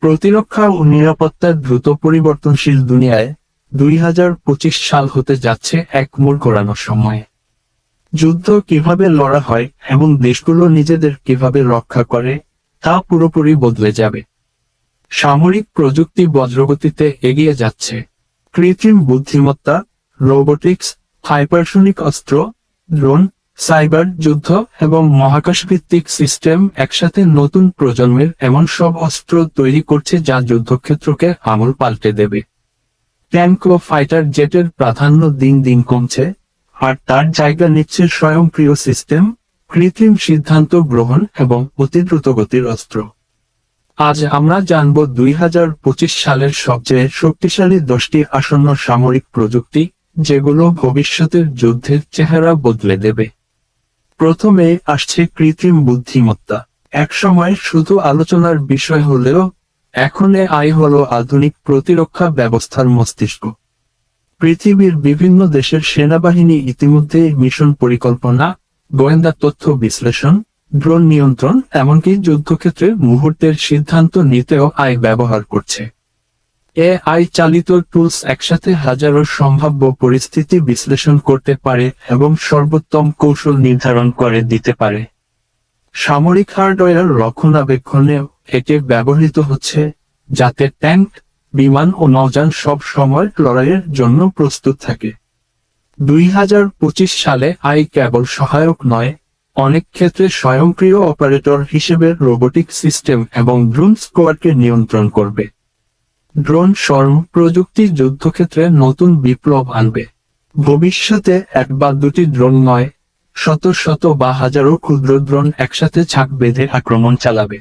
প্রতিরক্ষা ও নিরাপত্তার দ্রুত পরিবর্তনশীল দুনিয়ায় দুই হাজার পঁচিশ সাল হতে যাচ্ছে এক মোড় ঘোরানোর সময়। যুদ্ধ কীভাবে লড়া হয় এবং দেশগুলো নিজেদের কীভাবে রক্ষা করে, তা পুরোপুরি বদলে যাবে। সামরিক প্রযুক্তি বজ্রগতিতে এগিয়ে যাচ্ছে। কৃত্রিম বুদ্ধিমত্তা, রোবোটিক্স, হাইপারসনিক অস্ত্র, ড্রোন সাইবার যুদ্ধ এবং মহাকাশভিত্তিক সিস্টেম একসাথে নতুন প্রজন্মের এমন সব অস্ত্র তৈরি করছে যা যুদ্ধক্ষেত্রকে আমল পাল্টে দেবে। ট্যাঙ্ক ও ফাইটার জেটের প্রাধান্য দিন দিন কমছে, আর তার জায়গা নিচ্ছে স্বয়ংক্রিয় সিস্টেম, কৃত্রিম সিদ্ধান্ত গ্রহণ এবং অতি দ্রুতগতির অস্ত্র। আজ আমরা জানব দুই হাজার পঁচিশ সালের সবচেয়ে শক্তিশালী দশটি আসন্ন সামরিক প্রযুক্তি, যেগুলো ভবিষ্যতের যুদ্ধের চেহারা বদলে দেবে। প্রথমে আসছে কৃত্রিম বুদ্ধিমত্তা। একসময় শুধু আলোচনার বিষয় হলেও, এখন আই হলো আধুনিক প্রতিরক্ষা ব্যবস্থার মস্তিষ্ক। পৃথিবীর বিভিন্ন দেশের সেনাবাহিনী ইতিমধ্যে মিশন পরিকল্পনা, গোয়েন্দা তথ্য বিশ্লেষণ, ড্রোন নিয়ন্ত্রণ, এমনকি যুদ্ধক্ষেত্রে মুহূর্তের সিদ্ধান্ত নিতেও আয় ব্যবহার করছে। এ আই চালিত টুলস একসাথে হাজারো সম্ভাব্য পরিস্থিতি বিশ্লেষণ করতে পারে এবং সর্বোত্তম কৌশল নির্ধারণ করে দিতে পারে। সামরিক হার্ডওয়্যার রক্ষণাবেক্ষণেও এটি ব্যবহৃত হচ্ছে, যাতে ট্যাঙ্ক, বিমান ও নৌযান সব সময় লড়াইয়ের জন্য প্রস্তুত থাকে। দুই হাজার পঁচিশ সালে আই কেবল সহায়ক নয়, অনেক ক্ষেত্রে স্বয়ংক্রিয় অপারেটর হিসেবে রোবোটিক সিস্টেম এবং ড্রোন স্কোয়াডকে নিয়ন্ত্রণ করবে। ড্রোন শর্ম প্রযুক্তি যুদ্ধক্ষেত্রে নতুন বিপ্লব আনবে। ভবিষ্যতে এক বা দুটি ড্রোন নয়, শত শত বা হাজারো ক্ষুদ্র ড্রোন একসাথে ছাক বেঁধে আক্রমণ চালাবে।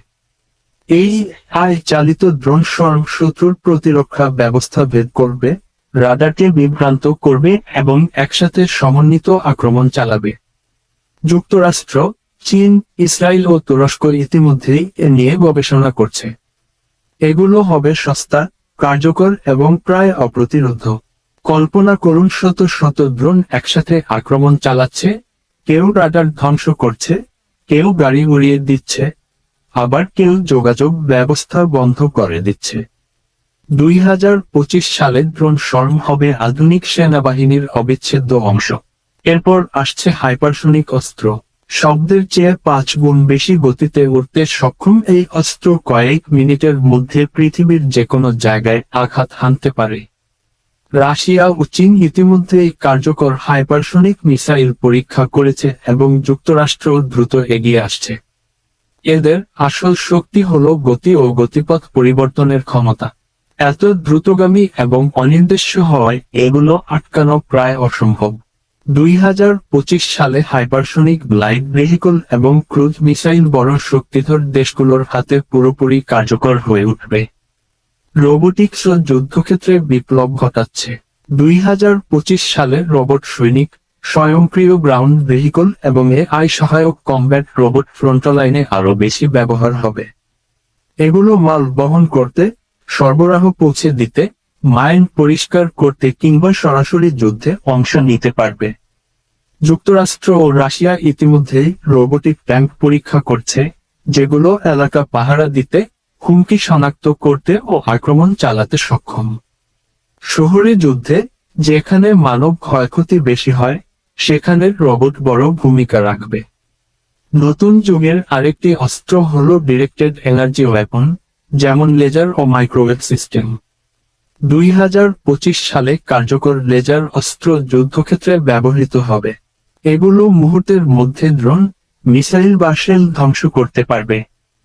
এই আয় চালিত ড্রোন শর্ম শত্রুর প্রতিরক্ষা ব্যবস্থা ভেদ করবে রাডারকে বিভ্রান্ত করবে এবং একসাথে সমন্বিত আক্রমণ চালাবে। যুক্তরাষ্ট্র, চীন, ইসরায়েল ও তুরস্ক ইতিমধ্যেই এ নিয়ে গবেষণা করছে। এগুলো হবে সস্তা কার্যকর এবং প্রায় অপ্রতিরোধ। কল্পনা করুন শত শত ড্রোন একসাথে আক্রমণ চালাচ্ছে, কেউ রাডার ধ্বংস করছে, কেউ গাড়ি উড়িয়ে দিচ্ছে, আবার কেউ যোগাযোগ ব্যবস্থা বন্ধ করে দিচ্ছে। দুই হাজার পঁচিশ সালে ড্রোন শর্ম হবে আধুনিক সেনাবাহিনীর অবিচ্ছেদ্য অংশ। এরপর আসছে হাইপারসনিক অস্ত্র। শব্দের চেয়ে পাঁচ গুণ বেশি গতিতে উঠতে সক্ষম এই অস্ত্র কয়েক মিনিটের মধ্যে পৃথিবীর যে কোনো জায়গায় আঘাত হানতে পারে। রাশিয়া ও চীন ইতিমধ্যেই কার্যকর হাইপারসনিক মিসাইল পরীক্ষা করেছে এবং যুক্তরাষ্ট্র দ্রুত এগিয়ে আসছে। এদের আসল শক্তি হল গতি ও গতিপথ পরিবর্তনের ক্ষমতা। এত দ্রুতগামী এবং অনির্দেশ্য হওয়ায় এগুলো আটকানো প্রায় অসম্ভব। দুই হাজার পঁচিশ সালে হাইপারসনিক ব্লাইড ভেহিকল এবং ক্রুজ মিসাইল বড় শক্তিধর দেশগুলোর হাতে পুরোপুরি কার্যকর হয়ে উঠবে। রোবোটিক্স ও যুদ্ধক্ষেত্রে বিপ্লব ঘটাচ্ছে। দুই হাজার পঁচিশ সালে রোবট সৈনিক, স্বয়ংক্রিয় গ্রাউন্ড ভেহিকল এবং এ আই সহায়ক কমব্যাট রোবট ফ্রন্টলাইনে আরও বেশি ব্যবহার হবে। এগুলো মাল বহন করতে সরবরাহ পৌঁছে দিতে মাইন পরিষ্কার করতে কিংবা সরাসরি যুদ্ধে অংশ নিতে পারবে। যুক্তরাষ্ট্র ও রাশিয়া ইতিমধ্যেই রোবোটিক ট্যাঙ্ক পরীক্ষা করছে, যেগুলো এলাকা পাহারা দিতে, হুমকি শনাক্ত করতে ও আক্রমণ চালাতে সক্ষম। শহরে যুদ্ধে, যেখানে মানব ক্ষয়ক্ষতি বেশি হয়, সেখানে রোবট বড় ভূমিকা রাখবে। নতুন যুগের আরেকটি অস্ত্র হল ডিরেক্টেড এনার্জি ওয়েপন যেমন লেজার ও মাইক্রোওয়েভ সিস্টেম দুই হাজার পঁচিশ সালে কার্যকর লেজার অস্ত্র যুদ্ধক্ষেত্রে ব্যবহৃত হবে। এগুলো মুহূর্তের মধ্যে ড্রোন, মিসাইল বা শেল ধ্বংস করতে পারবে।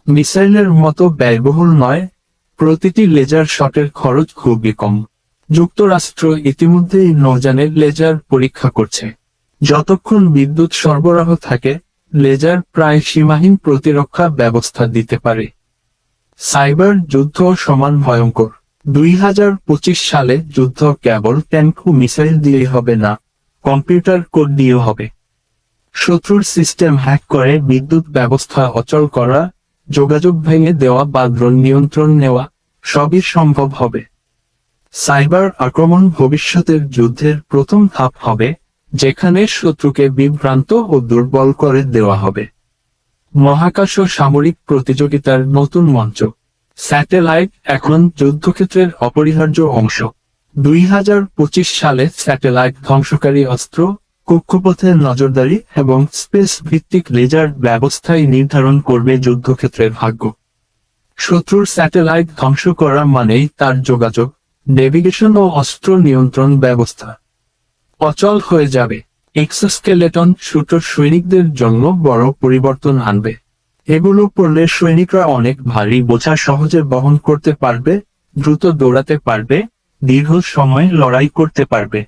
মিসাইলের মতো ব্যয়বহুল নয়, প্রতিটি লেজার শটের খরচ খুবই কম। যুক্তরাষ্ট্র ইতিমধ্যেই নৌযানের লেজার পরীক্ষা করছে। যতক্ষণ বিদ্যুৎ সরবরাহ থাকে, লেজার প্রায় সীমাহীন প্রতিরক্ষা ব্যবস্থা দিতে পারে। সাইবার যুদ্ধ সমান ভয়ঙ্কর। দুই হাজার পঁচিশ সালে যুদ্ধ কেবল ট্যাঙ্ক মিসাইল দিয়ে হবে না, কম্পিউটার কোড দিয়ে হবে। শত্রুর সিস্টেম হ্যাক করে বিদ্যুৎ ব্যবস্থা অচল করা, যোগাযোগ ভেঙে দেওয়া বা ড্রোন নিয়ন্ত্রণ নেওয়া, সবই সম্ভব হবে। সাইবার আক্রমণ ভবিষ্যতের যুদ্ধের প্রথম ধাপ হবে, যেখানে শত্রুকে বিভ্রান্ত ও দুর্বল করে দেওয়া হবে। মহাকাশ ও সামরিক প্রতিযোগিতার নতুন মঞ্চ। স্যাটেলাইট এখন যুদ্ধক্ষেত্রের অপরিহার্য অংশ। দুই হাজার পঁচিশ সালে স্যাটেলাইট ধ্বংসকারী অস্ত্র কক্ষপথের নজরদারি এবং স্পেস ভিত্তিক লেজার ব্যবস্থায় নির্ধারণ করবে যুদ্ধক্ষেত্রের ভাগ্য। শত্রুর স্যাটেলাইট ধ্বংস করা মানেই তার যোগাযোগ, নেভিগেশন ও অস্ত্র নিয়ন্ত্রণ ব্যবস্থা। অচল হয়ে যাবে। এক্সোস্কেলেটন শুটোর সৈনিকদের জন্য বড় পরিবর্তন আনবে। এগুলো পড়লে সৈনিকরা অনেক ভারী বোঝা সহজে বহন করতে পারবে, দ্রুত দৌড়াতে পারবে, দীর্ঘ সময় লড়াই করতে পারবে।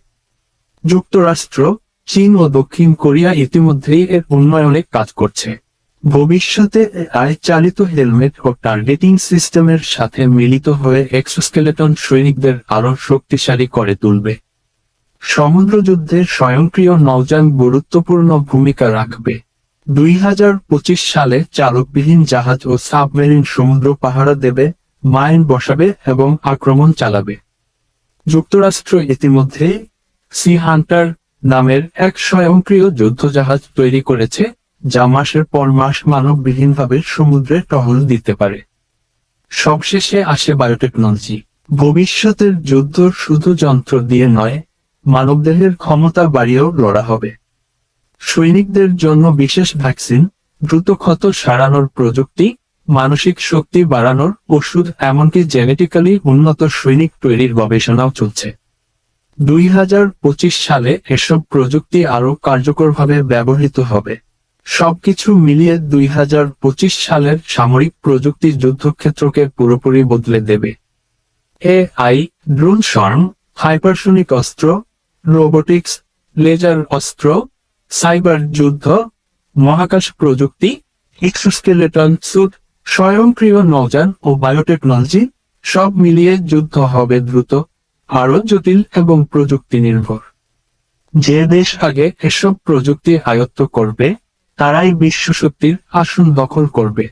যুক্তরাষ্ট্র, চীন ও দক্ষিণ কোরিয়া ইতিমধ্যেই এর উন্নয়নে কাজ করছে। ভবিষ্যতে আয় চালিত হেলমেট ও টার্গেটিং সিস্টেমের সাথে মিলিত হয়ে এক্সোস্কেলেটন সৈনিকদের আরও শক্তিশালী করে তুলবে। সমুদ্র যুদ্ধে স্বয়ংক্রিয় নৌযান গুরুত্বপূর্ণ ভূমিকা রাখবে। দুই হাজার পঁচিশ সালে চালকবিহীন জাহাজ ও সাবমেরিন সমুদ্র পাহারা দেবে, মাইন বসাবে এবং আক্রমণ চালাবে। যুক্তরাষ্ট্র ইতিমধ্যে সি হান্টার নামের এক স্বয়ংক্রিয় যুদ্ধজাহাজ তৈরি করেছে, যা মাসের পর মাস মানববিহীনভাবে সমুদ্রে টহল দিতে পারে। সবশেষে আসে বায়োটেকনোলজি। ভবিষ্যতের যুদ্ধ শুধু যন্ত্র দিয়ে নয়, মানবদেহের ক্ষমতা বাড়িয়েও লড়া হবে। সৈনিকদের জন্য বিশেষ ভ্যাকসিন দ্রুত ক্ষত সারানোর প্রযুক্তি, মানসিক শক্তি বাড়ানোর ওষুধ এমনকি জেনেটিক্যালি উন্নত সৈনিক তৈরির গবেষণাও চলছে। দুই হাজার পঁচিশ সালে এসব প্রযুক্তি আরও কার্যকরভাবে ব্যবহৃত হবে। সবকিছু মিলিয়ে দুই হাজার পঁচিশ সালের সামরিক প্রযুক্তি যুদ্ধক্ষেত্রকে পুরোপুরি বদলে দেবে। A I drone swarm, hypersonic অস্ত্র, রোবোটিক্স, লেজার অস্ত্র সাইবার যুদ্ধ, মহাকাশ প্রযুক্তি, এক্সোস্কেলেটন স্যুট, স্বয়ংক্রিয় নৌযান ও বায়োটেকনোলজি, সব মিলিয়ে যুদ্ধ হবে দ্রুত, আরও জটিল এবং প্রযুক্তি নির্ভর যে দেশ আগে এসব প্রযুক্তি আয়ত্ত করবে, তারাই বিশ্ব শক্তির আসন দখল করবে।